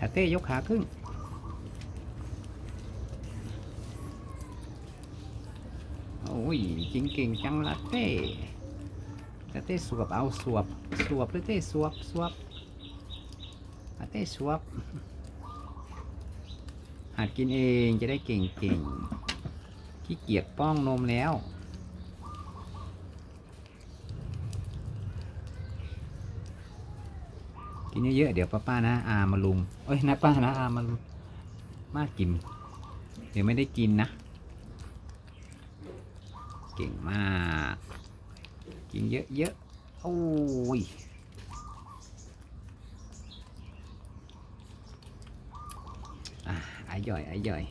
ลาเต้ยกขาขึ้นโอ้ยจริงเก่งจังลาเต้ลาเต้สวบเอาสวบสวบลาเต้สวบสวบลาเต้สวบหัดกินเองจะได้เก่งเก่งๆขี้เกียจป้องนมแล้ว กินเยอะๆเดี๋ยวป้าป้านะอามาลุมเอ้ยนะป้านะอามามากิน เดี๋ยวไม่ได้กินนะ เก่งมาก กินเยอะๆโอ้ยอะอายย่อยไอายย่อย